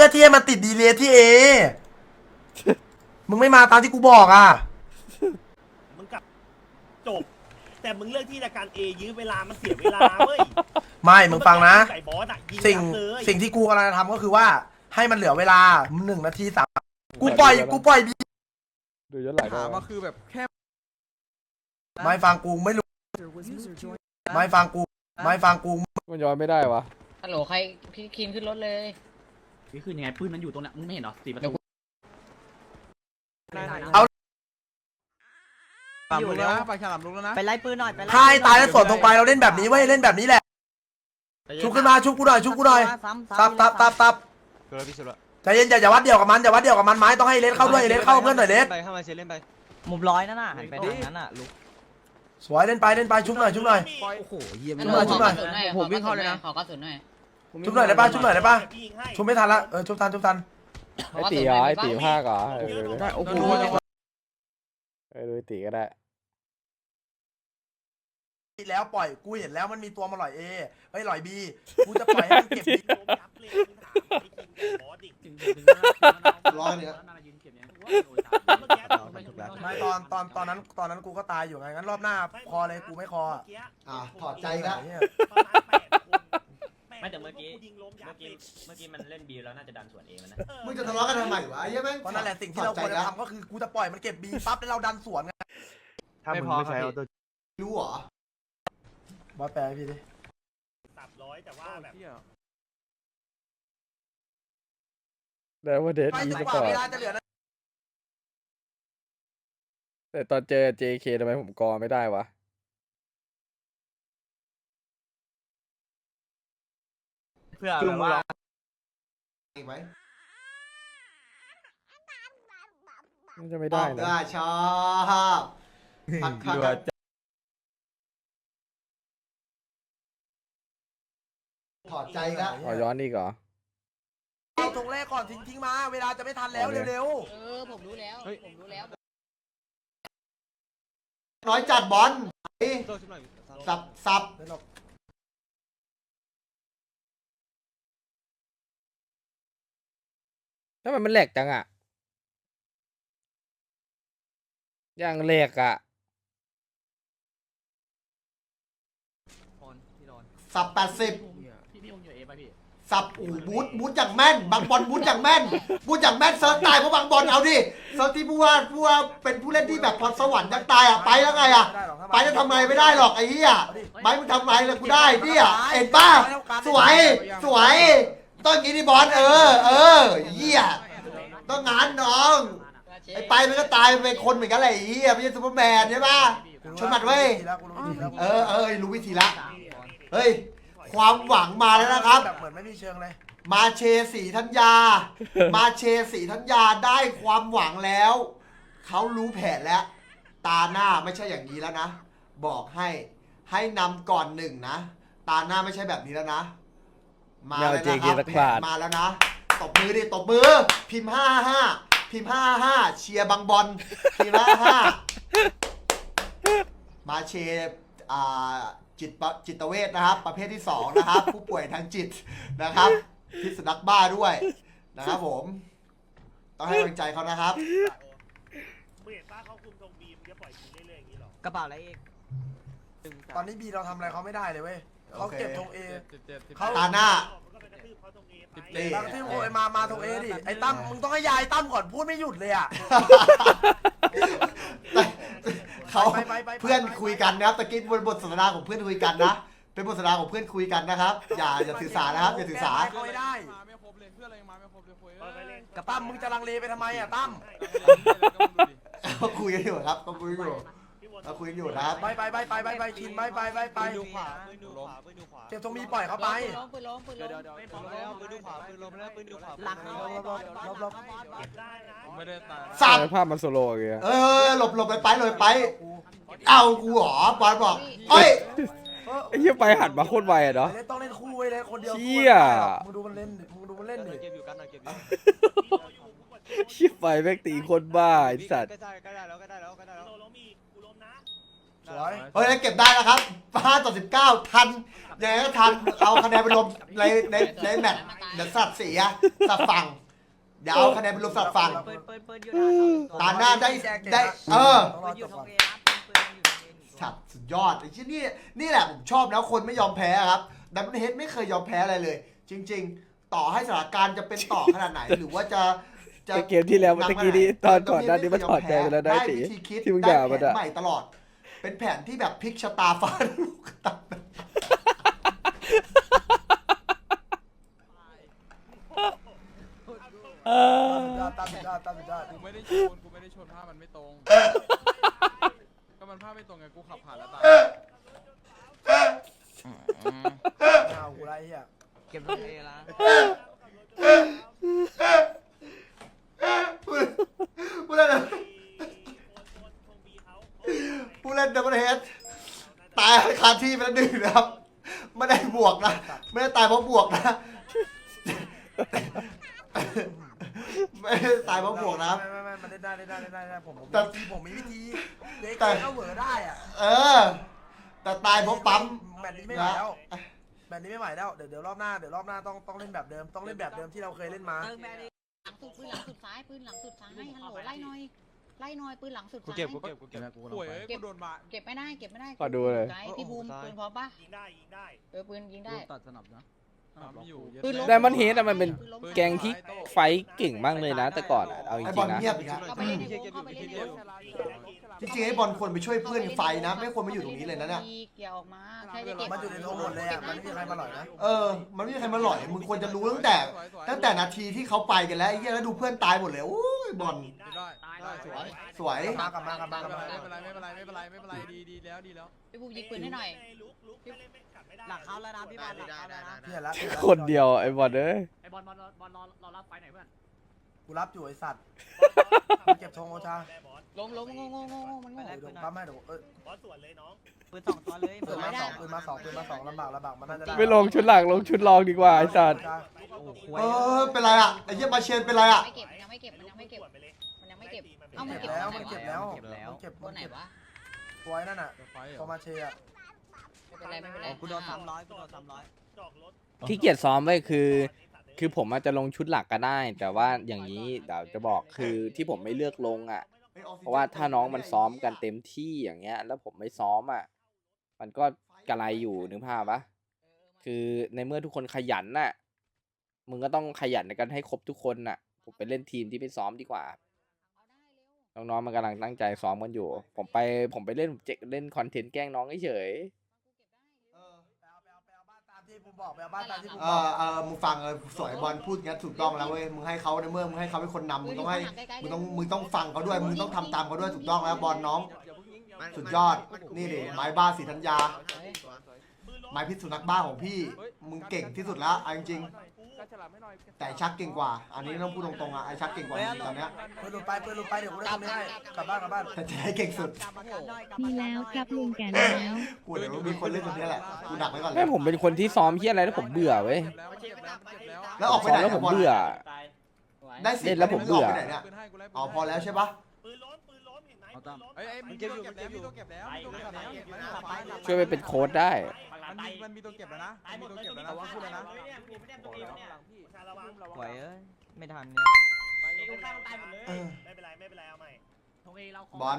พื่อที่ให้มันติดดีเลย์ที่เอ มึงไม่มาตามที่กูบอกอะ มึงกลับจบ แต่มึงเลือกที่จะการเอยื้อเวลามันเสียเวลาเว้ยไม่ มึงฟังนะ ใส่บอสอะยิงสิ่งยับเลยสิ่งที่กูกำลังจะทำก็คือว่า ให้มันเหลือเวลาหนึ่งนาทีสามกูปล่อยกูปล่อยบีดูย้อนหลังถามได้มาคือแบบแค่ไม่ฟังกูไม่รู้ ไม่ฟังกู ไม่ฟังกู มันย้อนไม่ได้วะฮัลโหลใครพี่คินขึ้นรถเลย นี่คือยังไงปืนมันอยู่ตรงเนี้ยมึงไม่เห็นเหรอสี่ประเดี๋ตูยวกูเอาฉลามลุกแล้วนะไปฉลามลุกแล้วนะไปไล่ปืนหน่อยไปไล่ถ้าให้ตายแล้วสวนตรงไปเราเล่นแบบนี้เว้ยเล่นแบบนี้แหละ ชุบขึ้นมาชุบกูหน่อยชุบกูหน่อยซ้ำตับตับตับตับเกิดพี่สุดละใจเย็นอย่าอย่าวัดเดียวกับมันอย่าวัดเดียวกับมันไม้ต้องให้เลสเข้าด้วยเลสเข้าเพื่อนหน่อยเลสไปเข้ามาเชเล่นไปมุมร้อยนั่นน่ะหันไปทางนั้นน่ะลุกสวยเล่นไปเล่นไปชุบหน่อยชุบหน่อยโอ้โหเยี่ยมฮัลชุโหลบหน่อยขชุอบหกน่อยระสุนหน่อยผมวิ่งเข้าเลยนะขอกระสุนหน่อย ชุบหน่อยได้ปะชุบหน่อยได้ปะพี่ยิงให้ชุบไม่ทันละเออชุบทันชุบทันขอกไอ้ระตีสุนเหรอหน่ไอ้ยตีภาคเหรอเออดูดิได้โอ้โหเออดูไอ้ตีก็ได้ แล้วปล่อยกูเห็นแล้วมันมีตัวมาหล่อยเอเฮ้ยหล่อยบีกูจะปล่อยให้มันเก็บบีโดนยับเลยมึงถามไอ้คิงกับบอสดิถึงถึงหน้าถึงหน้าร้อยเนี่ยหน้ายืนเก็บเนี่ยเมื่อกี้ไม่ตอนตอนตอนนั้นตอนนั้นกูก็ตายอยู่ไงงั้นรอบหน้าคอเลยกูไม่คอเมื่อะอกี้อะถอดใจละเหี้ยประมาณแปดคน ไม่แต่เมื่อกี้ ยิงล้มยัเมื่บอกี้เลยเมื่อกี้มันเล่นบีแล้วน่าจะดันสวนเองมันนะเออมึงจะทะเลาะกันทำไมวะไอ้เหี้ยแม่งก็นั่นแหละสิ่งที่เราควรจะทำก็คือกูจะปล่อยมันเก็บบีปั๊บแล้วเราดันสวนไงถ้ามึงไม่ใช้ออโต้รู้เหรอ บอสแปลให้พี่ดิสับร้อยแต่ว่าแบบได้ว่าเดทไม่อีแต่สกปอว่าร์เวตลาจะเหลือนะแต่ตอนเจอ JK ทำไมผมกอไม่ได้วะ เพื่อแบบว่าอีกไหมมันจะไม่ได้ตอบนะได้ชอบพักพักกันถอดใจละอ๋อย้อนอีกเหรอ เอาตรงแรกก่อนทิ้งทิ้งมา เวลาจะไม่ทันแล้วเอาเลยเร็วเออ ผมรู้แล้ว ผมรู้แล้ว น้อยจัดบอลสับสับๆ เดี๋ยวเราถ้ามันมันแหลกจังอะยังแหลกอะสับแปดสิบพี่พี่ผมอยู่เอป่ะพี่สับอู่บูทบูทอย่างแม่น บางบอลบูทอย่างแม่นบูทอย่างแม่นเซิร์ฟตายเพราะบางบอลเอาดิเซิร์ฟที่ผู้ว่าผู้ว่าเป็นผู้เล่นที่แบบพรสวรรค์ยังตายอะไปแล้วไงอะม่ด้หรอกถ้าไปจะทำไไงไม่ได้หรอกไอ้เหี้ยเอาดิไปมึงทำไงเลยกูได้เนี่ยเอ็นป้าสวยสวย ต้องกินที่บอลเออ เออเหี้ยต้องงานน้องไอ้ไปมันก็ตายเป็นคนเหมือนกันแหละไอ้เหี้ยไม่ใช่ซูเปอร์แมนใช่ปะ ชนหมัดเว้ยกูรู้วิธีแล้วกูเอรู้อเออรู้วิธีละ เฮ้ย ความหวังมาแล้วนะครับ แบบเหมือนไม่มีเชิงเลยมาเชสีธัญญา มาเชสีธัญญาได้ความหวังแล้ว เขารู้แผนแล้ว ตาหน้าไม่ใช่อย่างนี้แล้วนะ บอกให้ ให้นำก่อนหนึ่งนะ ตาหน้าไม่ใช่แบบนี้แล้วนะ มาแล้วนะค JK รับตะแผขาดนมาแล้วนะ ตบมือดิตบมือ พิมพ์ห้าห้าพิมพ์ห้าห้าเชียร์บังบอลพิมพ์ห้าห้ามาเชอ่าจิตปะจิตเวชนะครับ ประเภทที่สองนะครับ ผู้ป่วยทางจิตนะครับพิษสุนัขบ้าด้วยนะครับผม ต้องให้กำลังใจเขานะครับ มึงเห็นป้าเขาคุมตรงบีมจะปล่อยยิงเรื่อยๆอย่างนี้หรอ กระเป๋าอะไรอีกตอนนี้บีเราทำอะไรเขาไม่ได้เลยเว้ย เขาโอเคเก็บธงเอเขาตาหน้ามันก็ไปกระทืบเขาตรงเอไปนี่ บางที่โอยมา มาธงเอดิ ไอ้ตั้มมึงต้องให้ยายตั้มก่อนพูดไม่หยุดเลยอะ เขาไปไปไปไป เพื่อนคุยกันนะครับตะกี้บนบทสนทนาของเพื่อนคุยกันนะเป็นบทสนทนาของเพื่อนคุยกันนะครับ อย่าอย่าถือสานะครับอย่าถือสาเขาไม่ได้ มาไม่ครบเลยเพื่อนอะไรยังมาไม่ครบเลยคุยเออไปเล่นกับตั้มมึงจะลังเลไปทำไมอะตั้มเขาคุยกันอยู่ครับเขาคุยกันอยู่พี่วน เขาคุยกันอยู่นะครับไปไปไปไปไปไปกินไปไปไปไปดูขวาปืนดูขวาปืนดูขวาเก็บธงมีปล่อยเขาไปปืนล้มปืนล้มปืนเดี๋ล้ยวมเดี๋ยวเดี๋ยวปืนแล้วปืนดูขวาปืนลมแล้วปืนดูขวาหลังรอบรอบรอบเก็บได้นะไม่ได้ตายสับภาพมันโซโล่อย่างเงี้ยเออหลบหลบไปไปหลบไป เอากูเหรอบอลบอกเอ้ยไอ้เหี้ยไปหันมาโคตรไวอะเนาะเล่นต้องเล่นคู่ไว้เลยคนเดียวเชี่ยมึงดูมันเล่นดิมึงดูมันเล่นดิเก็บอยู่กันหน่อยเก็บอยู่เชี่ยไปแม่งตีคนบ้าไอ้สัตว์ก็ได้ก็ได้แล้วก็ได้แล้วก็ได้แล้ว โดนล้มอีกกูล้มนะ สวยเฮ้ยแล้วเก็บได้แล้วครับ5ต่อ19ทันยังไงก็ทันเอาคะแนนไปรวมในในในแมตช์เดี๋ยวสัตว์เสียสัตว์ฝั่งเดี๋ยวเอาคะแนนไปรวมสัตว์ฝั่งปืนปืนปืนอยู่ตาหน้าได้ได้เออ ต้องรปือนอจยู่บทก่อองนเอนะปืนปืนอยู่ทองเอหนึ่งตัวสัตว์สุดยอดไอ้ที่นี่นี่แหละผมชอบนะคนไม่ยอมแพ้ครับดับเบิลเฮดไม่เคยยอมแพ้อะไรเลย จริง ๆ ต่อให้สถานการณ์จะเป็นต่อขนาดไหน หรือว่าจะจะแต่เกมที่แล้วนำตะกี้นี้ตอนก่อนหน้านี้ไเคมันถอดใจไปแล้วได้ได้ตีวิธีคิดที่มึงได้ด่าแผมันนอะใหม่ตลอด เป็นแผนที่แบบพลิกชะตาฟ้าลูกตาเออตามสุดยอดตามสุดยอดกูไม่ได้ชนกูไม่ได้ชนภาพมันไม่ตรง ก็มันภาพไม่ตรงไงกูขับผ่านแล้วตายเอากูไรเฮียเก็บทองเอละ ไม่ได้ตายเพราะบวกนะครับ ไม่ไม่ไม่มันได้ได้ได้ได้ได้ได้ผมผมแต่ผมมีวิธีเด็กแต่เข้าเหวอได้อะเออ แต่ตายเพราะปั๊มแมตช์นี้ไม่ไหวแล้วแมตช์นี้ไม่ไหวแล้วเดี๋ยวเดี๋ยวรอบหน้าเดี๋ยวรอบหน้าต้องต้องเล่นแบบเดิมต้องเล่นแบบเดิมที่เราเคยเล่นมาหลังสุดปืนหลังสุดซ้ายปืนหลังสุดซ้ายฮัลโหลไล่หน่อยไล่หน่อยปืนหลังสุดกูซ้ายเก็บกูเก็บกูเก็บป่วยเอ้ยกูโดนบาเก็บไม่ได้เก็บไม่ได้ขอดูเลย ไกพี่บูมปืนพร้อมปะยิงได้ยิงได้เออปืนยิงได้ตัดสนับนะ สนับไม่อยู่ปืนล้มไดมอนเฮดอะมันเป็นแกงที่ไฟท์เก่งมากเลยนะ แต่ก่อนอะเอาจไอ้ริบอลงๆนะ เงียบอีกครับเข้าไปเล่นในวงเข้าไปเล่นในวงจริงๆไอ้บอลควรไปช่วยเพื่อนไฟนะ ไม่ควรมาอยู่ตรงนี้เลยนะเนี่ยอย่าออกมาแค่จะเก็บมันอยู่ในโรงหมดเลยอะมันไม่มีใครมาหล่อยนะ เออ มันไม่มีใครมาหล่อย มึงควรจะรู้ตั้งแต่ ตั้งแต่นาทีที่เขาไปกันแล้วไอ้เหี้ยแล้วดูเพื่อนตายหมดเลยโอ้ยบอลได้ได้สวยสวยมากลับมากลับมากลับมาไม่เป็นไรไม่เป็นไรไม่เป็นไรไม่เป็นไรดีดีแล้วดีแล้ว พี่บูมยิงปืนให้หน่อย ลุกลุกไม่เล่นไม่กัดไม่ได้หลังเข้าแล้วนะพี่บอลหลังเข้าแล้วนะพี่เห็นละพี่ห็ละคนเดียวไอ้บอลเอ้ยไอบอลบอลบอลรอรอรับไฟไหนเพื่อนกูรับอยู่ไอสัตว์เก็บธงโอชาแม่บอสล้มล้มงงงงงมันงงเดี๋ยวผมปั๊มให้เดี๋ยวเออบอสสวนเลยน้องปืนสองตัวเลยปืนมาสองปืนมาสองปืนมาสองลำบากลำบากมันน่าจะได้ไม่ลงชุดหลักลงชุดรองดีกว่าไอ้สัตว์เออเป็นไรอะไอ้เหี้ยมาเชนเป็นไรอะไม่เก็บมันยังไม่เก็บมันยังไม่เก็บสวนไปเลยมันยังไม่เก็บมัเอ้านมันเก็เก็บบแล้วตัวมันไหนเก็บวะแล้วเก็บแล้วมันเก็บตัวไหนวะตัวไอ้นั่นอะไฟเหรตัวอมาเชียร์ ไม่เป็นไรไม่เป็นไรโอ้กูโดนสามร้อยกูโดนสามร้อยจอกรถที่เกียจซ้อมไว้คือ คือผมอาจจะลงชุดหลักก็ได้ แต่ว่าอย่างนี้เดี๋ยวจะบอกคือที่ผมไม่เลือกลงอะ เพราะว่าถ้าน้องมันซ้อมกันเต็มที่อย่างเงี้ย แล้วผมไม่ซ้อมอะ มันก็กระไรอยู่นึกภาพปะคือในเมื่อทุกคนขยันน่ะ มึงก็ต้องขยันในการให้ครบทุกคนน่ะ ผมไปเล่นทีมที่ไม่ซ้อมดีกว่า น้องๆมันกำลังตั้งใจซ้อมกันอยู่ ผมไปผมไปเล่นผมเจเล่นคอนเทนต์แกล้งน้องเฉยไบอกไปเอาบ้านตามที่ผมเอบออกเออมึงฟังเออสวยบอลพูดงั้นถูกต้องแล้วเว้ยมึงให้เขาในเมื่อมึงให้เขาเป็นคนนำมึงต้องให้มึงต้องมึงต้องฟังเขาด้วยมึงต้องทำตามเขาด้วยถูกต้องแล้วบอลน้อง สุดยอดนี่ดิไม้บ้าสีธัญญาไม้พิษสุนัขบ้าของพี่ มึงเก่งที่สุดแล้วเอาจริงๆ แต่ไอ้ชักเก่งกว่า อันนี้ต้องพูดตรงๆอะไอ้ชักเก่งกว่าจริงๆตอนเนี้ยปืนหลุดไปปืนหลุดไปเดี๋ยวกูได้ทำไม่ให้กลับบ้านกลับบ้านแต่ใจเก่งสุดมีแล้วครับลุงแก่แล้วกูเดี๋ยวมีคนเล่นตัวเนี้ยแหละกูดักไว้ก่อนๆเลแม่ยผมเป็นคนที่ซ้อมเฮียอะไรแล้วผมเบื่อเว้ยเก็บแล้วเก็บแล้วแล้วออกไปซ้อไหนมแล้วผมบอลเบื่อตายได้สิเล่นแล้วผมเบื่อ กไปไหนเนี่ยปืนให้กูไล่ปืนอ๋อพอแล้วใช่ปะปืนล้มปืนล้มเห็นไหมเอาปืตามนล้มเอ้ยเอ้ยมีตัวเก็บแล้วมีตัวเก็บแล้วมีตัวเก็บแล้วเห็นไหมหลับไปหลับช่วยไปเป็นโค้ดได้ฝั่งหลั มังนตายมีมันมีตัวเก็บแล้วนะตายหมมีดตัวเลยเก็บตรงแล้วนี้นะพูดแล้วนะเนี่ยกูไม่ได้ตรงนี้เนี่ยชาระวังหวยเอ้ยไม่ทันเนี่ยกูฆ่ามันตายหมดเลยเออไม่เป็นไรไม่เป็นไรเอาใหม่ธงเอเราบอล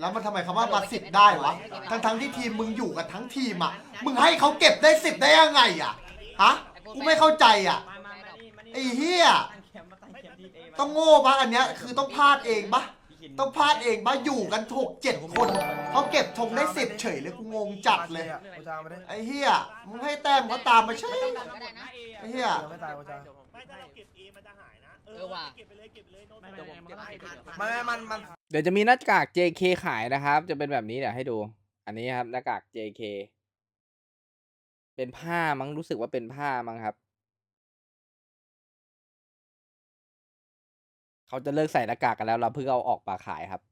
แล้วมันทำไมคำว่ามาสิบได้วะ ทั้งทั้งๆที่ทีมมึงอยู่กันทั้งทีมอะ มึงให้เขาเก็บได้สิบได้ยังไงอะ ฮะ กูไม่เข้าใจอะมามามานี่มานี่ไอ้เหี้ยตั้งแคมป์มาตั้งแคมป์ทีมเอมาต้องโง่ปะอันเนี้ย คือต้องพลาดเองปะพี่คินต้องพลาดเองปะอยู่กันถกเจ็ดคน เขาเก็บธงได้สิบเฉยเลยกูงงจัดเลยโอชาไม่ได้ไอ้เหี้ยมึงให้แต้มเขาตามมาใช่ก็ได้นะไอ้เหี้ยไม่ตายโอชาไม่ถ้าเราเก็บเอมันจะหายนะเอเอออว่ะเก็บไปเลยเก็บไปเลยโน้ตไม่เดี๋ไม่ยวผมไม่เก็บมันให้ให้ไม่ไม่มันมันเดี๋ยวจะมีหน้ากาก JK ขายนะครับ จะเป็นแบบนี้เดี๋ยวให้ดู อันนี้ครับหน้ากาก JK เป็นผ้ามั้งรู้สึกว่าเป็นผ้ามั้งครับเขาจะเลิกใส่หน้ากากกันแล้วเราเพิ่งเอาออกมาขายครับ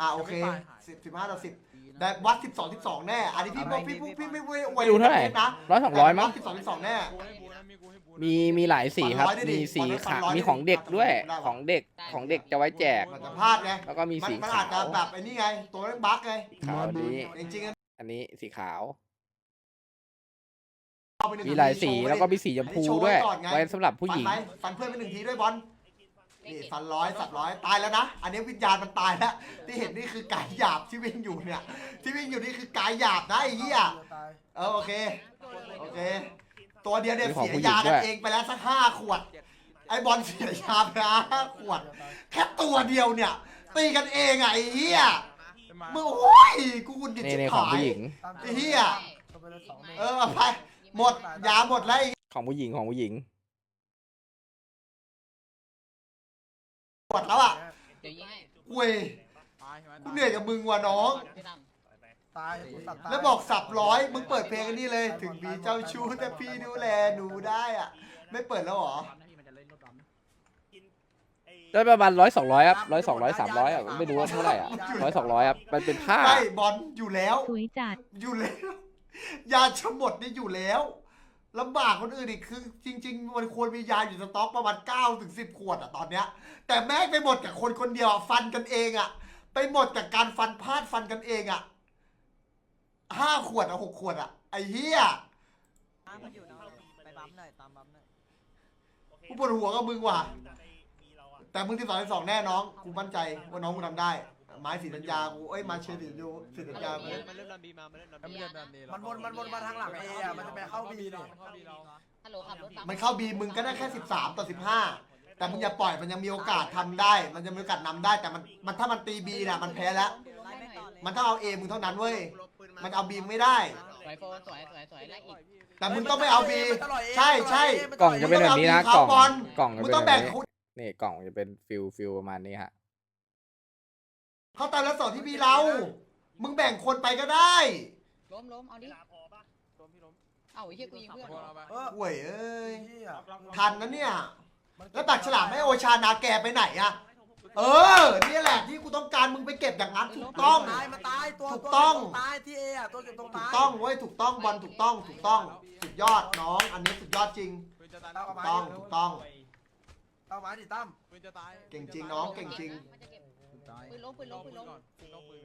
อ่าโอเคสิบสิบห้าต่อสิบได้วัดสิบสองสิบสองแน่ อันนี้พี่บอกพี่พี่พี่ไม่ไม่ไม่รู้เท่าไหร่นะร้อยสองร้อยมั้งสิบสองสิบสองแน่กูให้กูนะมีนี่กูให้บูนมีมีหลายสีครับฟันร้อยด้วยดิมีสีฟัขานร้อยด้วยดิมีของเด็กด้วยได้ปะของเด็กของเด็กจะไว้แจก มันจะพลาดไงแล้วก็มีมันสีมันขาอาจจะวแบบไอ้นี่ไง ตัวเล่นบั๊กไงขาวอันนี้ จริงๆอะอันนี้สีขาวเอาไปหนึ่งมีหลายสีทีโชแล้วก็มีสีชมอันพูนี้โชด้วยก่อนไงไว้สำหรับผู้หญิงฟันไหมฟันเพื่อนไปหนึ่งทีด้วยบอล นี่ฟันร้อยสับร้อยตายแล้วนะ อันนี้วิญญาณมันตายแล้ว ที่เห็นนี่คือกายหยาบที่วิ่งอยู่เนี่ย ที่วิ่งอยู่นี่คือกายหยาบนะไอ้เหี้ยเออโอเค โอเค ตัวเดียวเนี่ยมีของเสียผู้หญิงยาด้กันวย เองไปแล้วสักห้าขวด ไอ้บอลเสียยาไปแล้วห้าขวด แค่ตัวเดียวเนี่ย ตีกันเองอะไอ้เหี้ยจะมามึงโอ้ยกูกุนดิดนี่ชิบนี่ของหายผู้หญิงไอ้เหี้ย เออเอาไปหมดยาหมดแล้วไอ้ของผู้หญิงของผู้หญิง วดแล้วอะเดี๋ยวยิงให้เว้ยตายใช่ไหมกูเหนื่อยกับมึงว่ะน้อง พี่ตั้มตายกูสัตว์ตายแล้วบอกสับร้อยมึงเปิดเพลงอันนี้เลย ถึงมีเจ้าชู้แต่พี่ดูแลหนูได้อะ ไม่เปิดแล้วเหรอ ได้ประมาณร้อยสองร้อยครับร้อยสองร้อยสามร้อยอะไม่รู้ว่าเท่าไหร่อะร้อยสองร้อยครับมันเป็นผ้า ไม่บอลอยู่แล้ว สวยจัด อยู่แล้ว ยาชะหมดนี่อยู่แล้ว ลำบากคนอื่นอีกคือ จริง ๆ มันควรมียาอยู่สต็อกประมาณ9ถึง10 ขวดอะตอนเนี้ย แต่แม่งไปหมดกับคนคนเดียวอะฟันกันเองอะไปหมดกับการฟันพลาดฟันกันเองอะห้าขวดอะหกขวดอะไอ้เหี้ยน้ำมันอยู่นะไปบัมหน่อยตามบัมหน่อยกูปวดหัวกับมึงว่ะ แต่มึงที่สองที่สองแน่น้องกูมั่นใจว่าน้องกูทำได้ ไม้สีสัญญากูเอ้ยมาเชียร์สียูสีสัญญากูมันเริ่มดันบีมามันเริ่มดันบีดันดีมันวนมันวนมาทางหลังเออะมันจะไปเข้าบีดิเข้าบีเราฮัลโหลขับรถตามมันเข้าบีมึงก็ได้แค่ 13 ต่อ 15 แต่มึงอย่าปล่อยมันยังมีโอกาสทำได้ มันยังมีโอกาสนำได้แต่มันมันถ้ามันตีบีน่ะมันแพ้แล้วไล่ไม่ต่อเลยมันต้องเอาเอมึงเท่านั้นเว้ยมันเอาบีมึงไม่ได้สวยโฟสวยสวยสวยไล่อีกแต่มึงต้องไม่เอาบีใช่ใช่กล่องจะเป็นแบบนี้นะกล่องบอลกล่องจะมึงเป็นต้องแบแบ่บงนี้คุณนี่กล่องจะเป็นฟิลฟิลประมาณนี้ฮะ เขาตามแล้วสอนที่บีเรา มึงแบ่งคนไปก็ได้ล้มล้มเอาดิ ล้มพี่ล้มเอ้าไอ้เหี้ยกูยิงเพื่อนโดนเอาไปเออห่วยเอ้ย เหี้ยทันนะเนี่ย แล้วตักฉลามให้โอชานาแกไปไหนอะเออ นี่แหละที่กูต้องการมึงไปเก็บอย่างนั้นถูกต้อง ตายมาตายตัวถูกต้องตายที่เออะตัวเก็บตรงถูตากยต้องเว้ยถูกต้องบอลถูกต้องถูกต้อง สุดยอดน้อง อันนี้สุดยอดจริง ปืนจะตายเอาถูมากต้องถูกต้อง เอามาดิตั้มปืนจะตายเก่งจริงน้องเก่งจริง มันจะ เก็บปืนล้มปืนล้มปืนล้ม ก่อนต้องปืน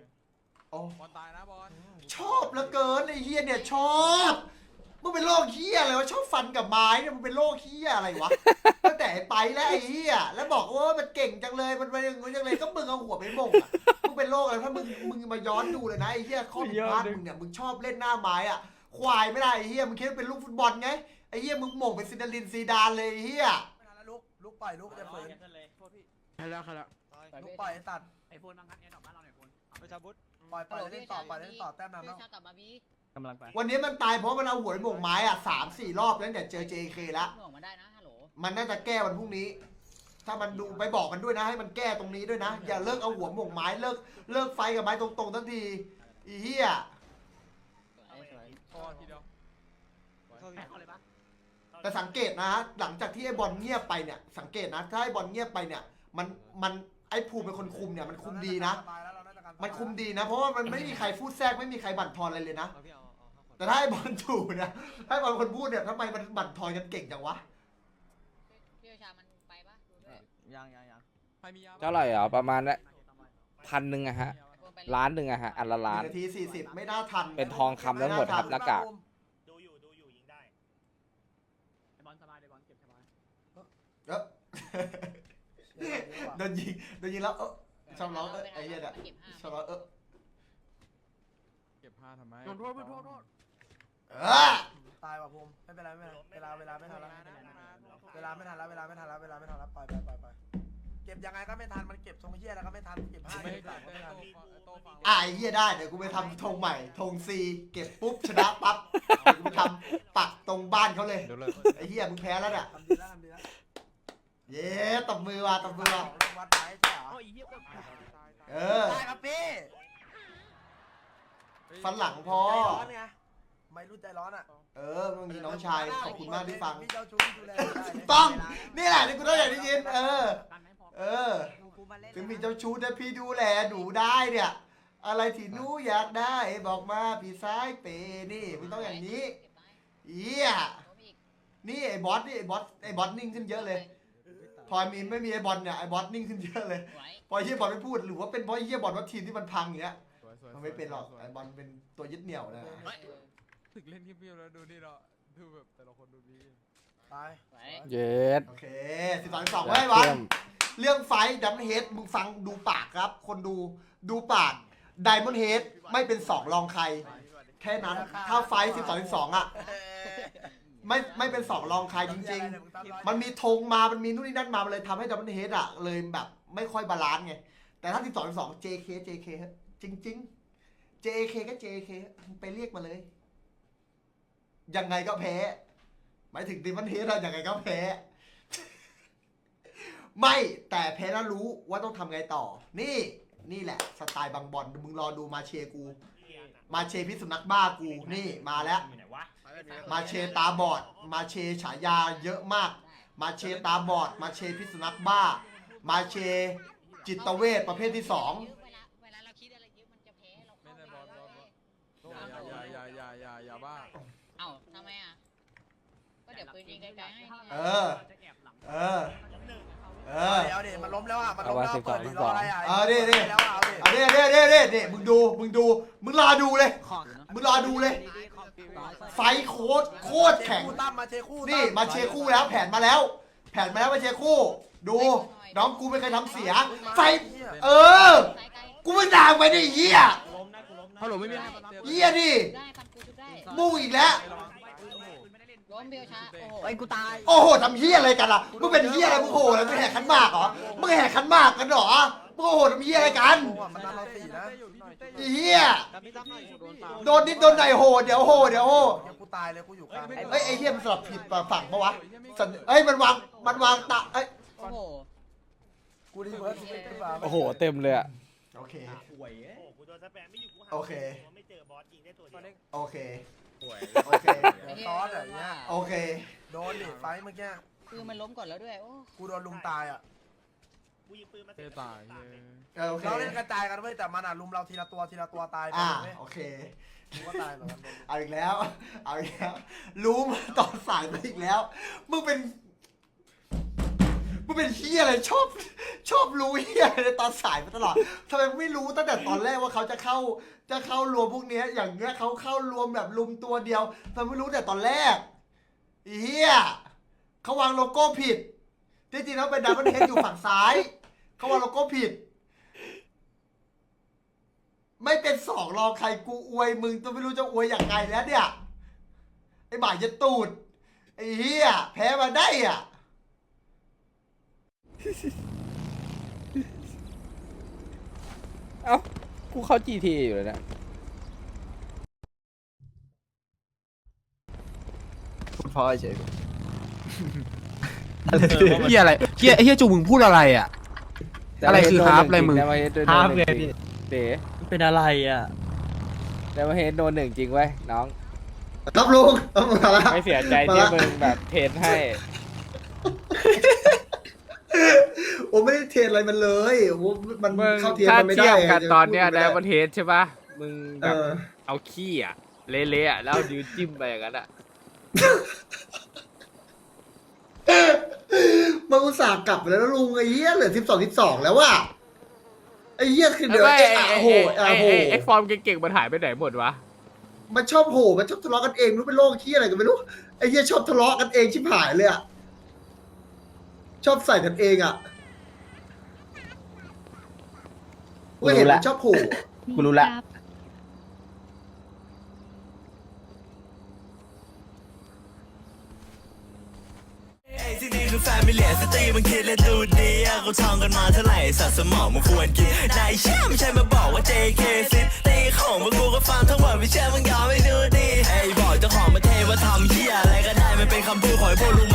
โอ้บอลตายนะบอลชอบเหลือเกินไอ้เฮียเนี่ยชอบมึงเป็นโรคเฮียอะไรวะชอบฟันกับไม้เนี่ยมึงเป็นโรคเฮียอะไรวะ ตั้งแต่ไปแล้วไอ้เฮียแล้วบอกว่ามันเก่งจังเลยมันเป็นอย่างนี้จังเลยก็มึงเอาหัวไปหม่งอะมึงเป็นโรคอะไรถ้ามึงมึงมาย้อนดูเลยนะไอ้เฮียข้อผิดพลาดมึงเนี่ยมึงชอบเล่นหน้าไม้อะควายไม่ได้ไอ้เฮียมึงคิดว่าเป็นลูกฟุตบอลไงไอ้เฮียมึงหม่งเป็นซินารินซีดานเลยไอ้เฮียไม่ทันแล้วลุกลุกปล่อยลุกจะฝืนใครแล้วใครแล้วลุกปล่อยไอ้สัตว์ ไอโฟนบางคันแอร์ดอกบ้านเราหน่อยโฟนประชาบุตรปล่อยปล่อยเล่นต่อปล่อยเล่นต่อแต้มนำเพื่แล้อวชากลับมาบีกำลังไปวันนี้มันตายเพราะมันเอาหัวไปหม่งไม้อะสามสี่รอบแล้วแต่เจอ JK แล้วหน่วงมาได้นะฮัลโหลมันน่าจะแก้วันพรุ่งนี้ ถ้ามันดูไปบอกมันด้วยนะ ให้มันแก้ตรงนี้ด้วยนะ อย่าเลิกเอาหัวหม่งไม้เลิกเลิกไฟกับไม้ตรงๆทั้งทีอีเหี้ยสวยสวยพอทีเดียวเอาเลยปะแต่สังเกตนะหลังจากที่ไอ้บอลเงียบไปเนี่ย สังเกตนะถ้าไอ้บอลเงียบไปเนี่ย มันมัน ไอ้ภูมิเป็นคนคุมเนี่ยมันคุมดีนะ มันคุมดีนะ เพราะว่ามันไม่มีใครพูดแทรกไม่มีใครบั่นทอนอะไรเลยนะ แต่ถ้าไอ้บอลถูเนี่ยถ้าไอ้บอลคนพูดเนี่ยทำไมมันบั่นทอนกันเก่งจังวะพี่ชามันไปปะดูด้วยยังยังยังใครมียาเท่าไหร่อะประมาณละพันหนึ่งอะฮะ ล้านหนึ่งอะฮะ อันละหล้านนึ่งนาทีสี่สิบไม่น่าทันเป็นทองคำทั้งหมดครับหน้ากาก ดูอยู่ดูอยู่ยิงได้ไอบอลสบายเลยบอลเก็บสบาย เออ โดนยิงโดนยิงแล้วเออชอบร้องเออไอ้เหี้ยเนี่ยเก็บห้าชอบร้องเออเก็บผ้าทำไมโดนโทษโทษโทษเออตายว่ะภูมิไม่เป็นไรไม่เป็นไรเวลาเวลาไม่ทันแล้วเวลาไม่ทันแล้วเวลาไม่ทันแล้วเวลาไม่ทันแล้วปล่อยไปปล่อยไปเก็บยังไงก็ไม่ทันมันเก็บทรงเฮียแล้วก็ไม่ทันเก็บห้าไม่ให้เก็จ่าบยไม่ทันอะไอ้เหี้ยได้เดี๋ยวกูไปทำธงใหม่ธงซีเก็บปุ๊บชนะปั๊บกูไปทำปักตรงบ้านเขาเลยไอ้เหี้ยมึงแพ้แล้วเนี่ยทำดีแล้วทำดีแล้ว เย้ตบมือว่ะตบมือว่ะวัดไปใช่เหรอโอ้ยเหี้ยเกือบเออ ได้ครับพี่ฟันหลังพอ ใจร้อนไงไม่รู้ใจร้อนอะเออมึงมีน้องชายขอบคุณมากที่ฟัง พี่เจ้าชู้ที่ดูแลถูกต้อง นี่แหละที่กูต้องอยากได้ยินเออกันไหมพอเออกูกูมาเล่นถึงมีเจ้าชู้แต่พี่ดูแลหนูได้เนี่ย อะไรที่หนูอยากได้บอกมาพี่ซ้ายเปนี่มึงต้องอย่างนี้เก็บได้เอี้ยล้มอีกนี่ไอ้บอสนี่ไอ้บอสไอ้บอสนิ่งขึ้นเยอะเลย พอมีไม่มีไอ้บอลเนี่ยไอ้บอสนิ่งขึ้นเยอะเลยไหวพอไอ้เฮียบอลไม่พูดหรือว่าเป็นเพราะไอ้เฮียบอลว่าทีมที่มันพังอย่างเงี้ยสวยสวยมันไม่เป็นหรอกสวยไอ้บอลเป็นตัวยึดเหนี่ยวนะถึงเล่นที่พี่แล้วดูนี่เนาะดูแบบแต่ละคนดูดีตายไหวเย็ดโอเคสิบสองสองไว้บอลเรื่องไฟดัมเฮดมึงฟังดูปากครับ คนดูดูปากไดมอนเฮดไม่เป็นสองรองใคร แค่นั้นถ้าไฟสิบสองสองอะ ไม่ไม่เป็นสองรองใครจริง ๆ มันมีธงมา มันมีนู่นนี่นั่นมา มันเลยทำให้ดัมเบิลเฮดอะเลยแบบไม่ค่อยบาลานซ์ไง แต่ถ้า12 12 JK JK ฮะจริง ๆ JK ก็ JK ไปเรียกมาเลย ยังไงก็แพ้ หมายถึงดิมันเฮดอะยังไงก็แพ้ ไม่แต่แพ้แล้วรู้ว่าต้องทำไงต่อ นี่นี่แหละ สไตล์บางบอลมึงรอดูมาเชกู มาเชพิษสุนัขบ้ากูนี่มาแล้วมาเชตาบอด มาเชฉายาเยอะมาก มาเชตาบอด มาเชพิษสุนัขบ้า มาเชจิตเวชประเภทที่สองเวลาเวลาเราคิดอะไรเยอะมันจะแพ้เราไม่เข้าได้ไปบอลเลบอลบอลยอย่าอย่าอย่าอย่าอย่าบ้าเอ้าทำไมอะก็เดี๋ยวปืนยิงไกลๆให้นี่ไงเออจะแอบหลังเออ เอเออเดี๋ยวเดี๋ยวมันล้มแล้วอะ มันล้มแล้ว เปิดดีรออะไรอะเอาดิดิ แล้วอะเอาดิ เอาเด้เด้เด้เด้เด้มึงดูมึงดูมึงรอดูเลยของมึงรอดูเลย ไฟโคตรโคตรแข็งคู่ตั้มมาเชคู่นี่มาเชียร์คู่แล้วแผนมาแล้ว แผนมาแล้วมาเชียร์คู่ ดู น้องกูไม่เคยทำเสีย ไฟ เออสายไกลกูไม่ด่างไปดิเหี้ยล้มนะกูล้มนะฮัลโหลไม่มีเหี้ยดิได้ฟันกูชุบได้ มุ่งอีกแล้ว ล้มเบลช้า โอ้โหไอ้ยกูตาย โอ้โหทำเฮี้ยอะไรกันล่ะ มึงเป็นเฮี้ยอะไรมึงโหอะไรมึงแหกขันหมากเหรอ มึงแหกขันหมากกันเหรอมึงโหทำเฮี้ยอะไรกันมันนับเราสี่นะไอ้เฮี้ยโดนนิดโดนหน่อยโหเดี๋ยวโหเดี๋ยวโหเดี๋ยวกูตายเลยกูอยู่กลางเอ้ยไอ้เฮี้ยมันสลับผิดฝั่งปะวะสันเอ้ยมันวางมันวางตะเอ้ยโอ้โห กูดีเวิร์สเปกขึ้นมาโอ้โห เต็มเลยอะ โอเค โอ้โหกูโดนสแปมไม่อยู่กูหาโอเคไม่เจอบอสยิงได้ตัวเดียวโอเคโอเค เดี๋ยวซ้อนอะไรเงี้ยโอเค โดนดิไฟเมื่อกี้คือมันล้มก่อนแล้วด้วย โอ้กูโดนลุมตายอะกูยิงปืนมาเตะตายเย้เออโอเค เราเล่นกระจายกันเว้ยแต่มันอะลุมเราทีละตัวทีละตัวตายไปอ่า เว้ยโอเค กูก็ตายเหมือนกันเอาอีกแล้ว เอาอีกแล้ว รู้มาตอนสายมาอีกแล้ว มึงเป็น มึงเป็นเฮียอะไรชอบชอบรู้เฮียอะไรตอนสายมาตลอดทำไมไม่รู้ตั้งแต่ตอนแรกว่าเขาจะเข้าจะเข้ารวมพวกเนี้ย อย่างเงี้ยเขาเข้ารวมแบบลุมตัวเดียวทำไมไม่รู้แต่ตอนแรกเฮียเขาวางโลโก้ผิดที่จริงแล้วเป็นดับเบิลเฮดอยู่ฝั่งซ้าย เขาวางโลโก้ผิด ไม่เป็นสองรองใครกูอวยมึงต้องไม่รู้จะอวยอย่างไงแล้วเนี่ยไอ้บ่ายจะตูดไอ้เฮียแพ้มาได้อะ เอ้า กูเข้า GT อยู่เลยเนะ พอเฉยเฮียอะไรเฮียเฮียจูมึงพูดอะไรอะ อะไรคือฮาร์ปอะไรมึงแต่ว่าเฮดโดนฮาร์ปหนึ่ไงงจริพี่งเต๋เป็นอะไรอะ แต่ว่าเฮดโดนหนึ่งจริงเว้ยน้อง รับลุงรับลุงมาแล้วไม่เสียใจที่มึงแบบเทรนให้ โอ้ไม่ได้เทรนอะไรมันเลยโอ้มันมึงเข้าเทียนถ้ามันไม่ได้เทียบกันจะตอนเนี้ยพูดไดไม่มอนเทสใช่ปะมึงเอแบบอเอาขี้อะเละๆอะแล้วเอานิ้วจิ้มไปอย่างนั้นอะมันอุตส่าห์กลับไปแล้วนะลุงไอ้เหี้ยเหลือสิบสองสิบสองแล้วว่ะไอ้เหี้ยคือเดี๋ยวไม่ไอ้ไอ้อะไอ้โหไอ้อะโหไอ้ไอ้ฟอร์มเก่งๆมันหายไปไหนหมดวะมันชอบโหมันชอบทะเลาะกันเองไม่รู้เป็นโรคขี้อะไรกันไม่รู้ไอ้เหี้ยชอบทะเลาะกันเองชิบหายเลยอะชอบใส่กันเองอะ กูเห็นมันชอบโหกูรู้ละ ครับที่นี่คือแฟมิเลียสตรีมันคิดและดูดีอะเขาท่องกันมาเท่าไหร่สัตว์สมองมันควรกินนายเชื่อไม่ใช่มาบอกว่า JK ซิตีของพวกกูก็ฟังทั้งหมดไม่เชื่อมึงยอมไม่ดูดีไอ้บอกเจ้าของประเทศว่าทำเหี้ยอะไรก็ได้มันเป็นคำพูดของไอ้พวกลุง